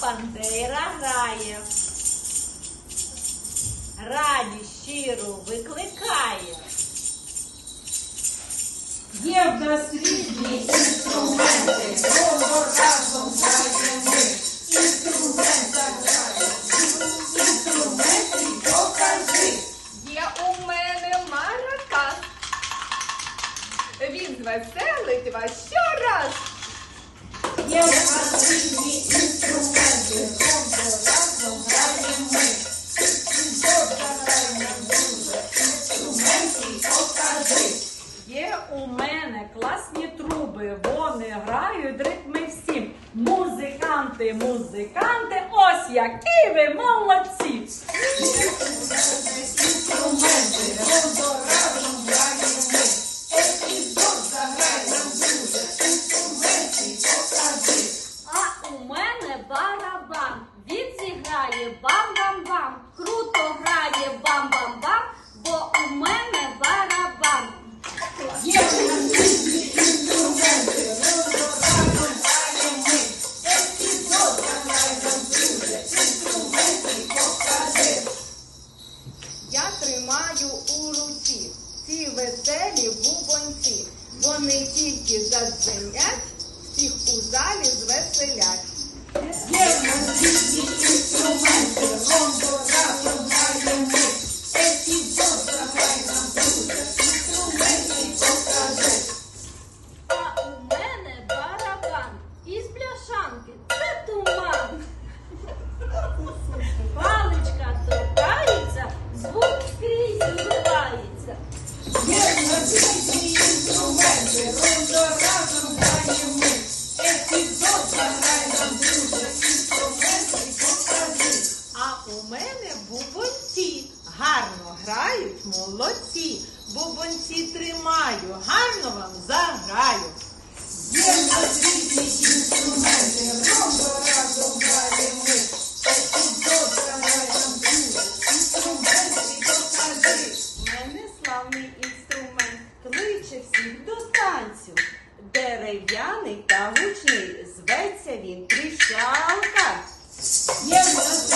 пандейра грає. Радість щиру викликає. Є в нас різні інструменти, воно разом граємо ми. Інструменти граємо, інструменти покажи. Є у мене маракас. Він звеселить вас щораз. Є різні інструменти, разом граємо ми. Інструменти покажи. Є у мене класні труби, вони грають ритми всі. Музиканти, музиканти, ось які ви молодці. Тримаю у руці ці веселі бубонці. Вони тільки задзвенять, всіх у залі звеселять. Грають молодці. Бубонці тримаю, гарно вам заграю. Є в нас різні інструменти, воно разом граємо ми. Епізод заграй нам дуже, інструменти покажи. У мене славний інструмент кличе всіх до танцю. Дерев'яний та гучний, зветься він тріщалка. Є в нас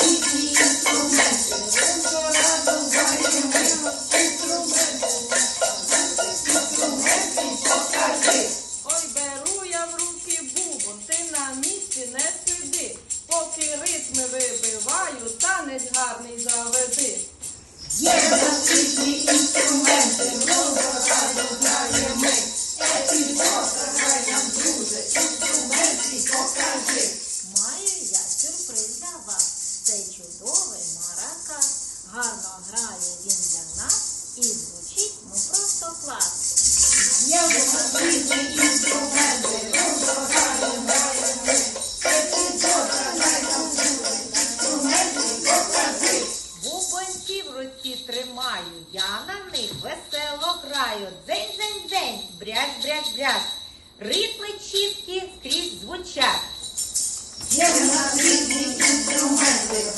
руки ти на місці не сиди. Поки ритми вибиваю, танець гарний заведи. Є в інструменти, разом граємо ми. Епізод заграй нам дуже, інструменти покажи. Маю я сюрприз для вас. Цей чудовий маракас. Гарно грає він для нас і звучить ну просто клас. Є в інструменти, тримаю, я на них весело граю. Дзень, дзень, дзень, бряк, бряк, бряк. Ритми чіткі скрізь звучать. Є в нас різні інструменти,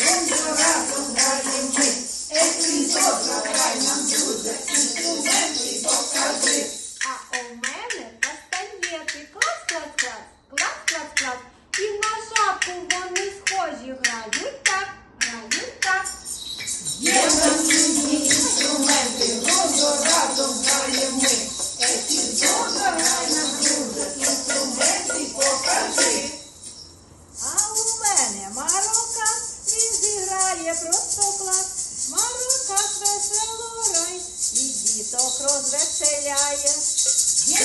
разом ми. Епізод заграй нам дуже, інструменти покажи. А у мене кастанєти. Клас, клас, клас, клас, клас, клас. І на шапку вони схожі грають зіграє просто клас. Марокас весело рай і діток розвеселяє. Є